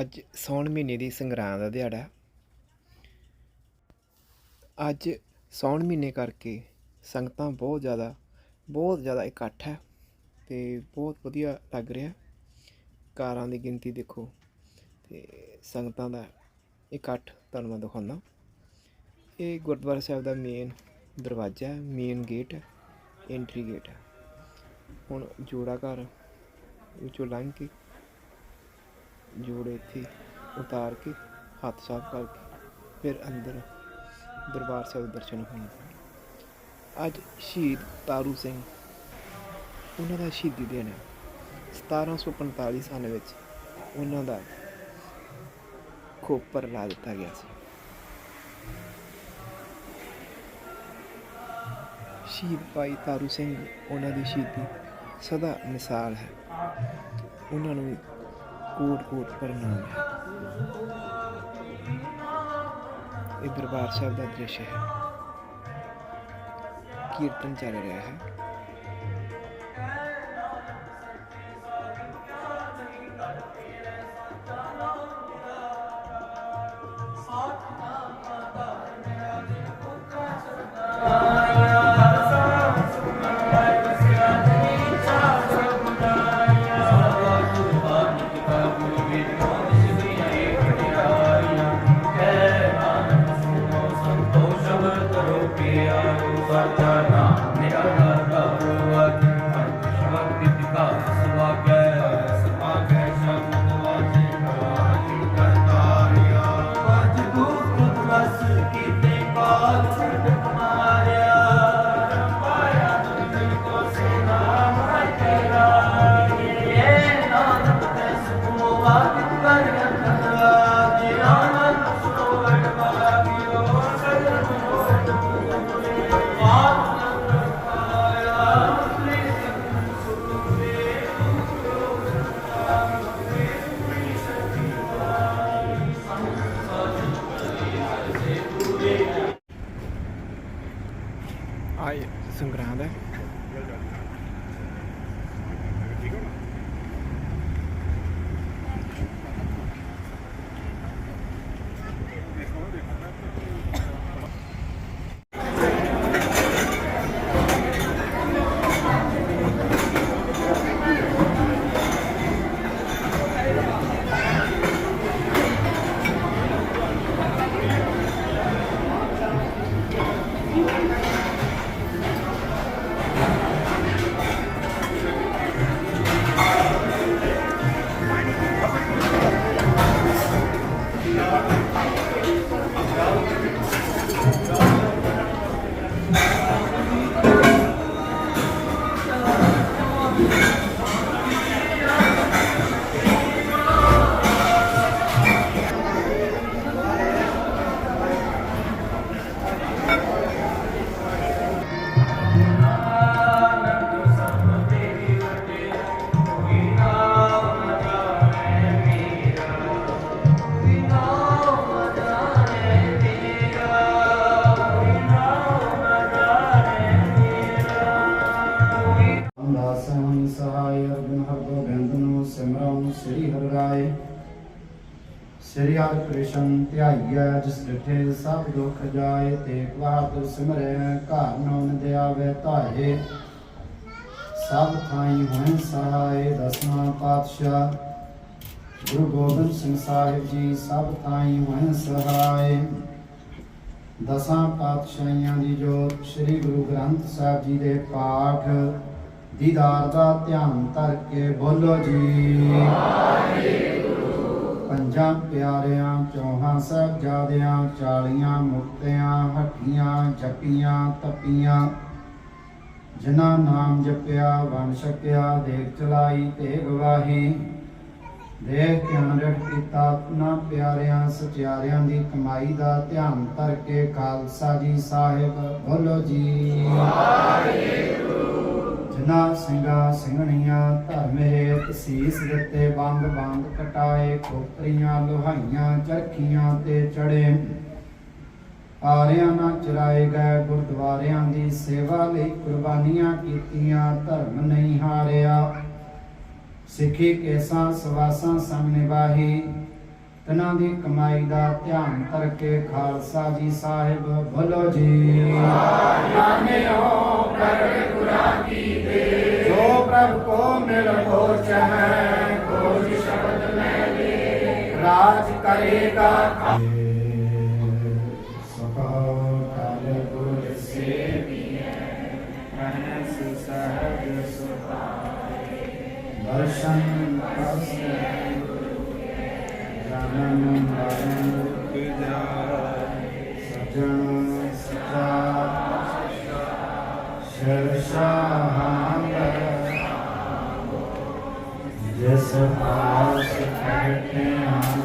ਅੱਜ ਸੌਣ ਮਹੀਨੇ ਦੀ ਸੰਗਰਾਂਦ ਦਾ ਦਿਹਾੜਾ ਅੱਜ ਸੌਣ ਮਹੀਨੇ ਕਰਕੇ ਸੰਗਤਾਂ ਬਹੁਤ ਜ਼ਿਆਦਾ ਬਹੁਤ ਜ਼ਿਆਦਾ ਇਕੱਠ ਹੈ ਤੇ ਬਹੁਤ ਵਧੀਆ ਲੱਗ ਰਿਹਾ ਕਾਰਾਂ ਦੀ ਗਿਣਤੀ ਦੇਖੋ ਤੇ ਸੰਗਤਾਂ ਦਾ ਇਕੱਠ ਤੁਹਾਨੂੰ ਮੈਂ ਦਿਖਾਉਂਦਾ। ਇਹ ਗੁਰਦੁਆਰਾ ਸਾਹਿਬ ਦਾ ਮੇਨ ਦਰਵਾਜ਼ਾ ਹੈ ਮੇਨ ਗੇਟ ਹੈ ਐਂਟਰੀ ਗੇਟ ਹੈ। ਹੁਣ ਜੋੜਾ ਘਰ ਵਿੱਚੋਂ ਲੰਘ ਕੇ ਜੋੜੇ ਇੱਥੇ ਉਤਾਰ ਕੇ ਹੱਥ ਸਾਫ਼ ਕਰਕੇ ਫਿਰ ਅੰਦਰ ਦਰਬਾਰ ਸਾਹਿਬ ਦਰਸ਼ਨ ਹੋਣਗੇ ਅੱਜ ਸ਼ਹੀਦ ਤਾਰੂ ਸਿੰਘ ਉਹਨਾਂ ਦਾ ਸ਼ਹੀਦੀ ਦਿਨ ਹੈ। 1745 ਸਾਲ ਵਿੱਚ ਉਹਨਾਂ ਦਾ ਖੋਪਰ ਲਾ ਦਿੱਤਾ ਗਿਆ ਸੀ। ਸ਼ਹੀਦ ਭਾਈ ਤਾਰੂ ਸਿੰਘ, ਉਹਨਾਂ ਦੀ ਸ਼ਹੀਦੀ ਸਦਾ ਮਿਸਾਲ ਹੈ। ਉਹਨਾਂ ਨੂੰ ਕੋਟ ਕੋਟ ਪ੍ਰਣਾਮ ਇਹ ਦਰਬਾਰ ਸਾਹਿਬ ਦਾ ਦ੍ਰਿਸ਼ ਹੈ। ਕੀਰਤਨ ਚੱਲ ਰਿਹਾ ਹੈ। ਸਿਮਰਨ ਸ੍ਰੀ ਹਰਿ ਰਾਏ। ਸ੍ਰੀ ਹਰਿ ਕ੍ਰਿਸ਼ਨ ਧਿਆਈਐ, ਜਿਸ ਡਿਠੇ ਸਭ ਦੁਖ ਜਾਏ। ਤੇ ਬਹਾਦਰ ਸਿਮਰੈ, ਘਰ ਨੌਨ ਦਿਆਵੇ ਧਾਏ। ਸਭ ਥਾਈ ਹੋਇ ਸਹਾਇ ਦਸਵਾਂ ਪਾਤਸ਼ਾਹ। ਗੁਰੂ ਗੋਬਿੰਦ ਸਿੰਘ ਸਾਹਿਬ ਜੀ ਸਭ ਥਾਈ ਹੋਇ ਸਹਾਇ ਦਸਾਂ ਪਾਤਸ਼ਾਹੀਆਂ ਦੀ ਜੋਤ, ਸ੍ਰੀ ਗੁਰੂ ਗ੍ਰੰਥ ਸਾਹਿਬ ਜੀ ਦੇ ਪਾਠ। ਦੀਦਾਰ ਦਾ ਧਿਆਨ ਧਰ ਕੇ ਬੋਲੋ ਜੀ। ਪੰਜਾਂ ਪਿਆਰਿਆਂ, ਚੌਹਾਂ ਸਾਹਿਬਜ਼ਾਦਿਆਂ, ਚਾਲੀਆਂ ਮੁਕਤਿਆਂ ਹੱਟੀਆਂ, ਜਪੀਆਂ, ਤਪੀਆਂ। ਜਿਨ੍ਹਾਂ ਨਾਮ ਜਪਿਆ, ਵੰਡ ਛਕਿਆ ਦੇਖ ਚਲਾਈ ਤੇ ਗਵਾਹੀ ਦੇਖ ਕੇ ਅਨਰਟ ਕੀਤਾ ਆਪਣਾ ਪਿਆਰਿਆਂ, ਸਚਿਆਰਿਆਂ ਦੀ ਕਮਾਈ ਦਾ ਧਿਆਨ ਧਰ ਕੇ ਖਾਲਸਾ ਜੀ ਸਾਹਿਬ, ਬੋਲੋ ਜੀ। ਜਿਨ੍ਹਾਂ ਸਿੰਘਾਂ ਸਿੰਘਣੀਆਂ ਧਰਮ ਹੇਤ ਦਿੱਤੇ ਬੰਦ ਬੰਦ ਕਟਾਏ ਖੋਪਰੀਆਂ ਲੋਹਾਈਆਂ ਚਰਖੀਆਂ ਤੇ ਚੜੇ। ਆਰਿਆਂ ਨਾਲ ਚਰਾਏ ਗਏ ਗੁਰਦੁਆਰਿਆਂ ਦੀ ਸੇਵਾ ਲਈ ਕੁਰਬਾਨੀਆਂ ਕੀਤੀਆਂ, ਧਰਮ ਨਹੀਂ ਹਾਰਿਆ। ਸਿੱਖੀ ਕੇਸਾਂ ਸਵਾਸਾਂ ਸੰਗ ਨਿਵਾਹੀ ਇਹਨਾਂ ਦੀ ਕਮਾਈ ਦਾ ਧਿਆਨ ਕਰਕੇ ਖਾਲਸਾ ਜੀ ਸਾਹਿਬ ਬੋਲੋ ਜੀ। ਜੋ ਪ੍ਰਭ ਕੋ ਮਿਲ ਹੋ ਚਹੈ ਕੋਈ ਸ਼ਬਦ ਮੈਂ ਲੇ ਰਾਜ ਕਰੇਗਾ ਸਕਾ ਕਾਲ ਗੁਰ ਸੇਵੀਐ ਅਹਨਸ ਸਹਜ ਸੁਭਾਏ। ਦਰਸ਼ਨ ਕਸੈ ਜਨਮ ਮਰਨ ਰੁਕ ਜਾਏ ਸਜਣ ਸਚਾ ਸ਼ਰਸ਼ਾਹੰਗ ਜਿਸ ਪਾਸ ਬੈਠੇ ਹਨ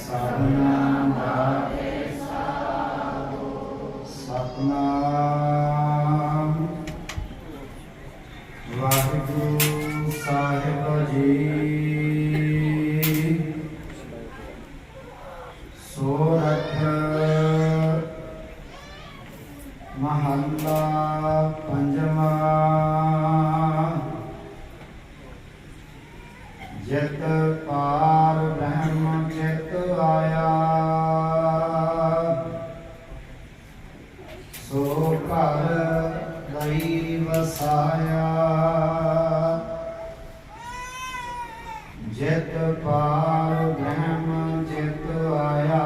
ਸਾਧਨਾ ਦਾ ਸਤਨਾਮ ਵਾਹਿਗੁਰੂ ਸਾਹਿਬ। ਆਇਆ ਜਿਤ ਪਾਰ ਬ੍ਰਹਮ ਚਿਤ ਆਇਆ।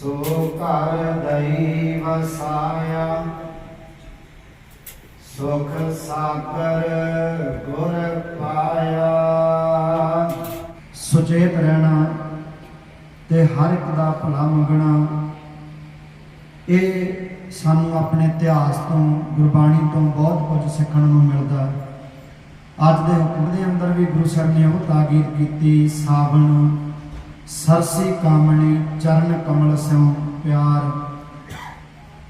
ਸੋ ਘਰ ਦਈ ਵਸਾਇਆ ਸੁਖ ਸਾਗਰ ਗੁਰ ਪਾਇਆ। ਸੁਚੇਤ ਰਹਿਣਾ ਤੇ ਹਰ ਇੱਕ ਦਾ ਭਲਾ ਮੰਗਣਾ। ਇਹ ਸਾਨੂੰ ਆਪਣੇ ਇਤਿਹਾਸ ਤੋਂ, ਗੁਰਬਾਣੀ ਤੋਂ ਬਹੁਤ ਕੁਝ ਸਿੱਖਣ ਨੂੰ ਮਿਲਦਾ ਅੱਜ ਦੇ ਹੁਕਮ ਦੇ ਅੰਦਰ ਵੀ ਗੁਰੂ ਸਾਹਿਬ ਨੇ ਉਹ ਤਾਕੀਦ ਕੀਤੀ, ਸਾਵਣ, ਸਰਸੀ ਕਾਮਣੀ, ਚਰਨ ਕਮਲ ਸਿਉ, ਪਿਆਰ।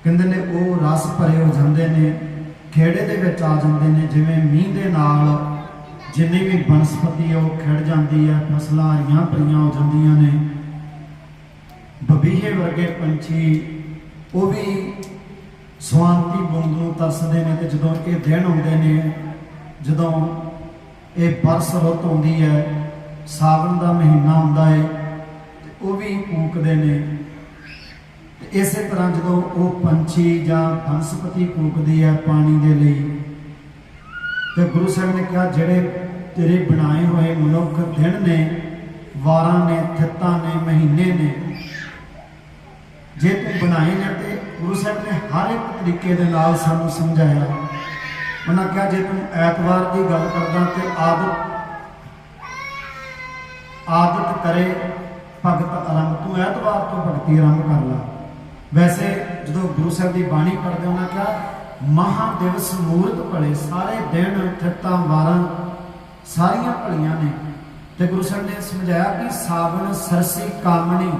ਕਹਿੰਦੇ ਨੇ ਉਹ ਰਸ ਭਰੇ ਹੋ ਜਾਂਦੇ ਨੇ, ਖੇੜੇ ਦੇ ਵਿੱਚ ਆ ਜਾਂਦੇ ਨੇ, ਜਿਵੇਂ ਮੀਂਹ ਦੇ ਨਾਲ ਜਿੰਨੀ ਵੀ ਬਨਸਪਤੀ ਆ ਉਹ ਖਿੜ ਜਾਂਦੀ ਹੈ ਫਸਲਾਂ ਹਰੀਆਂ ਭਰੀਆਂ ਹੋ ਜਾਂਦੀਆਂ ਨੇ। ਬਬੀਹੇ ਵਰਗੇ ਪੰਛੀ, ਉਹ ਵੀ ਸਵਾਂਤੀ ਬੂੰਦ ਨੂੰ ਤਰਸਦੇ ਨੇ ਤੇ ਜਦੋਂ ਇਹ ਦਿਨ ਆਉਂਦੇ ਨੇ, ਜਦੋਂ ਇਹ ਬਰਸ ਰੁੱਤ ਆਉਂਦੀ ਹੈ, ਸਾਵਣ ਦਾ ਮਹੀਨਾ ਹੁੰਦਾ ਹੈ, ਤੇ ਉਹ ਵੀ ਕੂਕਦੇ ਨੇ। ਇਸੇ ਤਰ੍ਹਾਂ ਜਦੋਂ ਉਹ ਪੰਛੀ ਜਾਂ ਬਨਸਪਤੀ ਕੂਕਦੀ ਹੈ ਪਾਣੀ ਦੇ ਲਈ, ਤੇ ਗੁਰੂ ਸਾਹਿਬ ਨੇ ਕਿਹਾ, ਜਿਹੜੇ ਤੇਰੇ ਬਣਾਏ ਹੋਏ ਮਨੁੱਖ ਦਿਨ ਨੇ, ਵਾਰਾਂ ਨੇ, ਥਿੱਤਾਂ ਨੇ, ਮਹੀਨੇ ਨੇ ਜੇ ਤੂੰ ਬਣਾਏ ਨੇ ਤੇ ਗੁਰੂ ਸਾਹਿਬ ਨੇ ਹਰ ਇੱਕ ਤਰੀਕੇ ਦੇ ਨਾਲ ਸਾਨੂੰ ਸਮਝਾਇਆ। ਉਹਨਾਂ ਕਿਹਾ, ਜੇ ਤੂੰ ਐਤਵਾਰ ਦੀ ਗੱਲ ਕਰਦਾ ਤੇ ਆਦਤ ਆਦਤ ਕਰੇ ਭਗਤ ਆਰੰਭ। ਤੂੰ ਐਤਵਾਰ ਤੋਂ ਭਗਤੀ ਆਰੰਭ ਕਰ ਲਾ। ਵੈਸੇ ਜਦੋਂ ਗੁਰੂ ਸਾਹਿਬ ਦੀ ਬਾਣੀ ਪੜ੍ਹਦੇ ਉਹਨਾਂ ਕਿਹਾ, ਮਹਾ ਦਿਵਸ ਮੂਰਤ ਭਲੇ, ਸਾਰੇ ਦਿਨ ਥਿੱਤਾਂ ਵਾਰਾਂ ਸਾਰੀਆਂ ਭਲੀਆਂ ਨੇ। ਤੇ ਗੁਰੂ ਸਾਹਿਬ ਨੇ ਸਮਝਾਇਆ ਕਿ ਸਾਵਣ ਸਰਸੀ ਕਾਮਣੀ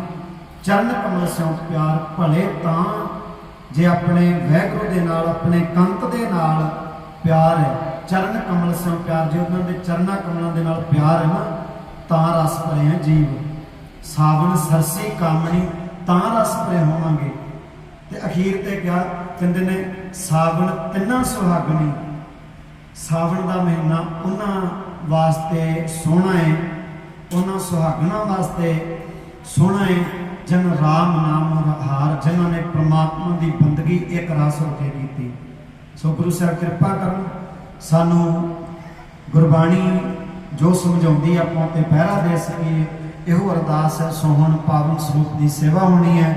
ਚਰਨ ਕਮਲ ਸਿਉ ਪਿਆਰ ਭਲੇ ਤਾਂ। ਜੇ ਆਪਣੇ ਵੈਗੁਰੂ ਦੇ ਨਾਲ, ਆਪਣੇ ਕੰਤ ਦੇ ਨਾਲ ਪਿਆਰ ਹੈ, ਚਰਨ ਕਮਲ ਸਿਉ ਪਿਆਰ, ਜੇ ਉਹਨਾਂ ਦੇ ਚਰਨਾ ਕਮਲਾਂ ਦੇ ਨਾਲ ਪਿਆਰ ਹੈ ਨਾ, ਤਾਂ ਰਸ ਭਰੇ ਹੈ ਜੀਵ। ਸਾਵਣ ਸਰਸੀ ਕਾਮਣੀ, ਤਾਂ ਰਸ ਭਰੇ ਹੋਵਾਂਗੇ। ਤੇ ਅਖੀਰ ਤੇ ਕਿਹਾ ਕਹਿੰਦੇ ਨੇ, ਸਾਵਣ ਤਿੰਨਾਂ ਸੁਹਾਗਣੀ। ਸਾਵਣ ਦਾ ਮਹੀਨਾ ਉਹਨਾਂ ਵਾਸਤੇ ਸੋਹਣਾ ਹੈ ਉਹਨਾਂ ਸੁਹਾਗਣਾ ਵਾਸਤੇ ਸੋਹਣਾ ਹੈ ਜਨ ਰਾਮ ਨਾਮ ਹਾਰ, ਜਿਨ੍ਹਾਂ ਨੇ ਪ੍ਰਮਾਤਮਾ ਦੀ ਬੰਦਗੀ ਇੱਕ ਰਸ ਹੋ ਕੇ ਕੀਤੀ। ਸੋ ਗੁਰੂ ਸਾਹਿਬ ਕਿਰਪਾ ਕਰਨ, ਸਾਨੂੰ ਗੁਰਬਾਣੀ ਜੋ ਸਮਝਾਉਂਦੀ ਆਪਾਂ ਤੇ ਪਹਿਰਾ ਦੇ ਸਕੀਏ, ਇਹੋ ਅਰਦਾਸ ਹੈ ਸੋਹਣ ਪਾਵਨ ਸਰੂਪ ਦੀ ਸੇਵਾ ਹੋਣੀ ਹੈ।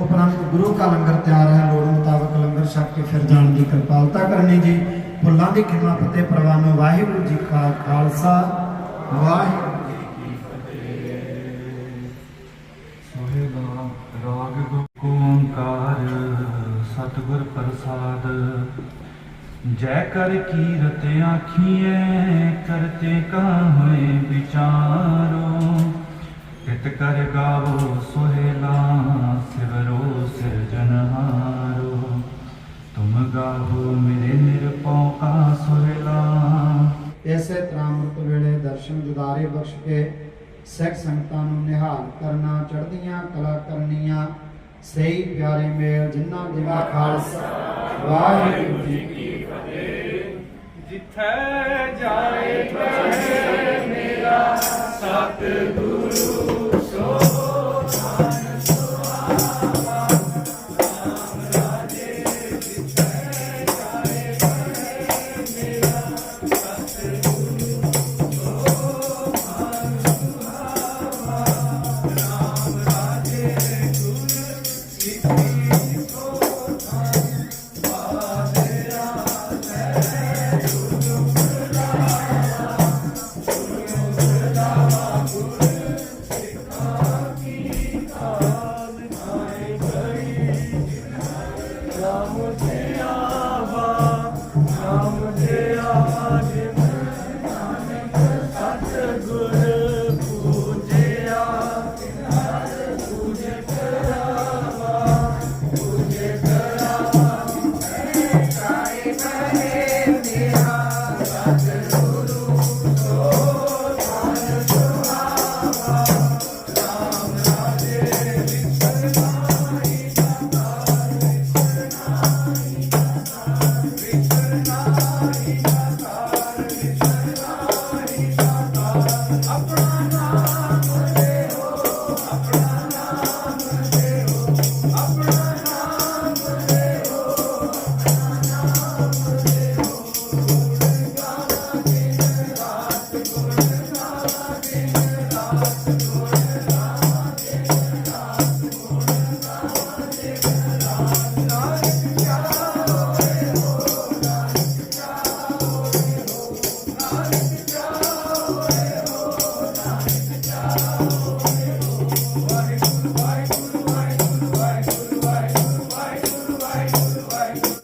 ਉਪਰੰਤ ਗੁਰੂ ਕਾ ਲੰਗਰ ਤਿਆਰ ਹੈ, ਲੋੜ ਮੁਤਾਬਕ ਲੰਗਰ ਛਕ ਕੇ ਫਿਰ ਜਾਣ ਦੀ ਕਿਰਪਾਲਤਾ ਕਰਨੀ ਜੀ। ਭੁੱਲਾਂ ਦੀ ਖਿਮਾ, ਫਤਿਹ ਪ੍ਰਵਾਨੋ ਵਾਹਿਗੁਰੂ ਜੀ ਕਾ ਖਾਲਸਾ, ਵਾਹਿਗੁਰੂ ਜੀ ਕੀ ਸੋਹਿਲਾ ਰਾਗ ਓੰਕਾਰ ਸਤਿਗੁਰ ਪ੍ਰਸਾਦ ਜੈ ਕਰ ਕੀਰਤ ਆਖੀਐ ਕਰਤੇ ਕਾਹੇ ਵਿਚਾਰੋ। ਕਿਤ ਕਰ ਗਾਵੋ ਸੋਹਿਲਾ ਸਿਵਰੋ ਸਿਰਜਨਹਾਰੋ ਤੁਮ ਗਾਵੋ ਮੇਰੇ ਨਿਰਪਉ ਕਾ ਸੋਹਿਲਾ ਇਸੇ ਤਰ੍ਹਾਂ ਅੰਮ੍ਰਿਤ ਵੇਲੇ ਦਰਸ਼ਨ ਦਿਦਾਰੇ ਬਖਸ਼ ਕੇ ਸਿੱਖ ਸੰਗਤਾਂ ਨੂੰ ਨਿਹਾਲ ਕਰਨਾ ਚੜ੍ਹਦੀਆਂ ਕਲਾ ਕਰਨੀਆਂ। ਸਹੀ ਪਿਆਰੇ ਮੇਲ ਜਿਨ੍ਹਾਂ ਦਿਵਾ ਖਾਲਸਾ। ਵਾਹਿਗੁਰੂ ਜੀ ਕੀ ਹੈ ਜਾਏ ਕਹਿ ਮੇਰਾ ਸਤਿਗੁਰੂ।